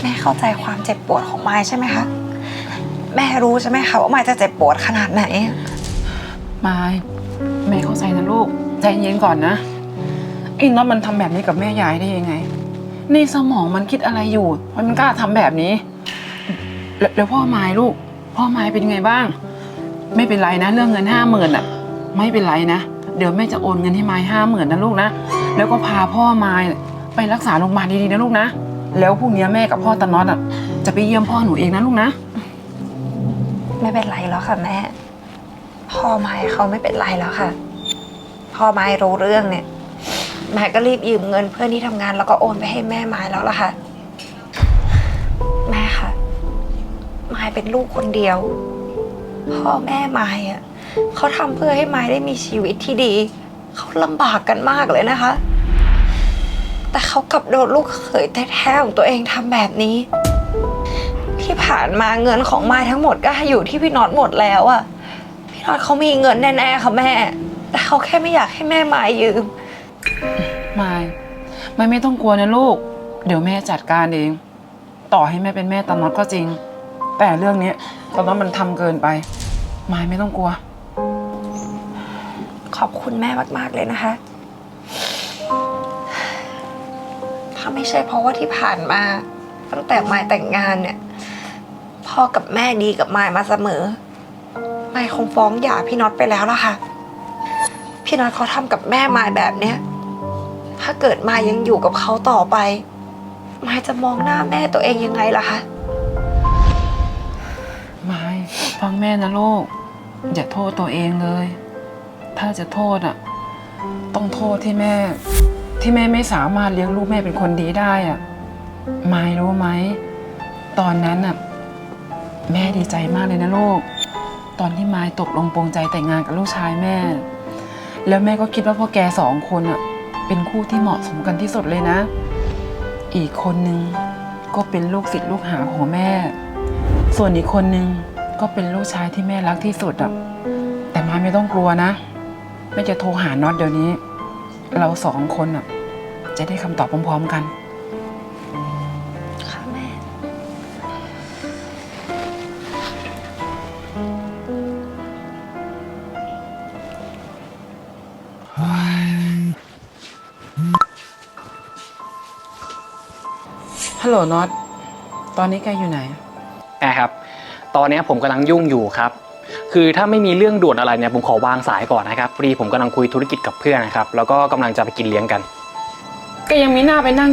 แม่เข้าใจความเจ็บปวดของไม้ใช่ไหมคะ แม่รู้ใช่ไหมคะว่าไม้จะเจ็บปวดขนาดไหน มายแม่เข้าใจนะลูก ใจเย็นก่อนนะไอ้น็อตมันทำแบบนี้กับแม่ยายได้ยังไง ในสมองมันคิดอะไรอยู่ มันกล้าทำแบบนี้ แล้วแล้วพ่อไมายลูก พ่อไมายเป็นไงบ้าง ไม่เป็นไรนะเรื่องเงินห้าหมื่นอะ ไม่เป็นไรนะ เดี๋ยวแม่จะโอนเงินให้ไมายห้าหมื่นนะลูกนะ แล้วก็พาพ่อไมาย ไปรักษาโรงพยาบาลดีๆนะลูกนะ แล้วพรุ่งนี้แม่กับพ่อตาน็อตอะจะไปเยี่ยมพ่อหนูเองนะลูกนะ ไม่เป็นไรแล้วค่ะแม่ พ่อไม้เขาไม่เป็นไรแล้วค่ะ พ่อไม้รู้เรื่องเนี่ยไม้ก็รีบยืมเงินเพื่อนที่ทำงานแล้วก็โอนไปให้แม่ไม้แล้วล่ะค่ะ แม่ค่ะไม้เป็นลูกคนเดียว พ่อแม่ไม้อะเขาทำเพื่อให้ไม้ได้มีชีวิตที่ดี เขาลำบากกันมากเลยนะคะ แต่เขากลับโดนลูกเขยแท้ๆของตัวเองทำแบบนี้ ที่ผ่านมาเงินของไม้ทั้งหมดก็อยู่ที่พี่น็อตหมดแล้วอะพี่น็อตเขามีเงินแน่ๆค่ะแม่ แต่เขาแค่ไม่อยากให้แม่ไม้ยืมไม่ไม่ไม่ต้องกลัวนะลูก เดี๋ยวแม่จัดการเอง ต่อให้แม่เป็นแม่ตอนน็อตก็จริง แต่เรื่องเนี้ยตอนน็อตมันทำเกินไปไม่ไม่ต้องกลัว ขอบคุณแม่มากๆเลยนะคะ ถ้าไม่ใช่เพราะว่าที่ผ่านมา ตั้งแต่ไม้แต่งงานเนี่ย พ่อกับแม่ดีกับไม้มาเสมอไม้คงฟ้องหย่าพี่น็อตไปแล้วล่ะค่ะ พี่น็อตเขาทำกับแม่ไม้แบบเนี้ยถ้าเกิดไม้ยังอยู่กับเขาต่อไปไม้จะมองหน้าแม่ตัวเองยังไงล่ะคะไม่ฟังแม่นะลูก อย่าโทษตัวเองเลย ถ้าจะโทษอะ ต้องโทษที่แม่ ที่แม่ไม่สามารถเลี้ยงลูกแม่เป็นคนดีได้อะไม่รู้ไหม ตอนนั้นอะแม่ดีใจมากเลยนะลูก ตอนที่ไม้ตกลงปรงใจแต่งงานกับลูกชายแม่ แล้วแม่ก็คิดว่าพวกแกสองคนอะเป็นคู่ที่เหมาะสมกันที่สุดเลยนะ อีกคนนึงก็เป็นลูกศิษย์ลูกหาของแม่ ส่วนอีกคนนึงก็เป็นลูกชายที่แม่รักที่สุดอะแต่ไม้ไม่ต้องกลัวนะแม่จะโทรหาน็อตเดี๋ยวนี้ เราสองคนอะ จะได้คำตอบพร้อมๆกัน ค่ะแม่ ฮัลโหลน็อต ตอนนี้แกอยู่ไหน นะครับ ตอนนี้ผมกำลังยุ่งอยู่ครับ คือถ้าไม่มีเรื่องด่วนอะไรเนี่ยผมขอวางสายก่อนนะครับพอดีผมกำลังคุยธุรกิจกับเพื่อนนะครับ แล้วก็กำลังจะไปกินเลี้ยงกันแก ยังมีหน้าไปนั่ง